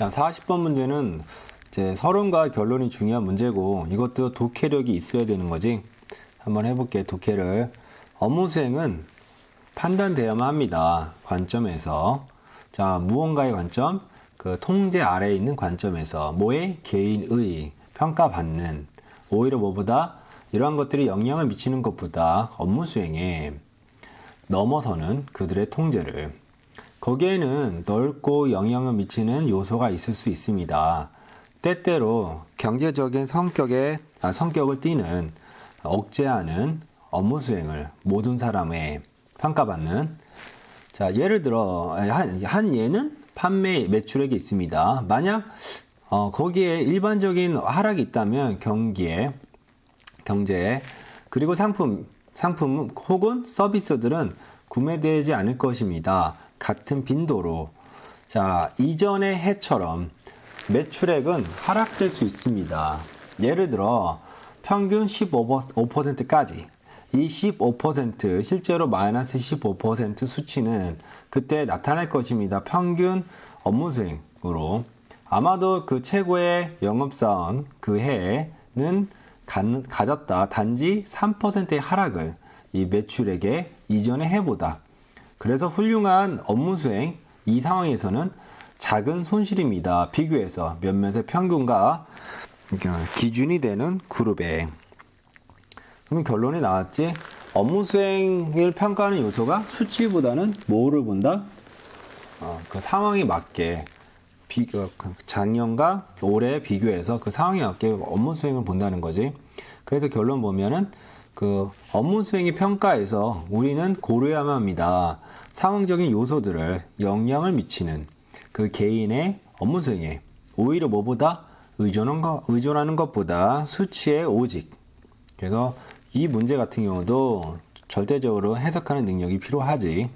자, 40번 문제는 이제 서론과 결론이 중요한 문제고 이것도 독해력이 있어야 되는 거지. 한번 해볼게. 독해를 업무 수행은 판단되어야만 합니다. 관점에서 자 무언가의 관점, 그 통제 아래에 있는 관점에서 뭐의 개인의 평가받는 오히려 뭐보다 이러한 것들이 영향을 미치는 것보다 업무 수행에 넘어서는 그들의 통제를 거기에는 넓고 영향을 미치는 요소가 있을 수 있습니다. 때때로 경제적인 성격의 아, 성격을 띠는 억제하는 업무 수행을 모든 사람의 평가받는 자 예를 들어 한, 한 예는 판매 매출액이 있습니다. 만약 어, 거기에 일반적인 하락이 있다면 경기에 경제 그리고 상품 상품 혹은 서비스들은 구매되지 않을 것입니다. 같은 빈도로 자 이전의 해처럼 매출액은 하락될 수 있습니다. 예를 들어 평균 15%까지 이 15% 실제로 마이너스 15% 수치는 그때 나타날 것입니다. 평균 업무 수행으로 아마도 그 최고의 영업사원 그 해에는 가- 가졌다. 단지 3%의 하락을 이 매출액의 이전의 해보다. 그래서 훌륭한 업무 수행 이 상황에서는 작은 손실입니다. 비교해서 몇몇의 평균과 기준이 되는 그룹에 그럼 결론이 나왔지? 업무 수행을 평가하는 요소가 수치보다는 뭐를 본다? 어, 그 상황에 맞게 비, 어, 그 작년과 올해 비교해서 그 상황에 맞게 업무 수행을 본다는 거지. 그래서 결론 보면은 그 업무 수행의 평가에서 우리는 고려해야만 합니다. 상황적인 요소들을 영향을 미치는 그 개인의 업무 수행에 오히려 뭐보다 의존한 거, 의존하는 것보다 수치에 오직. 그래서 이 문제 같은 경우도 절대적으로 해석하는 능력이 필요하지.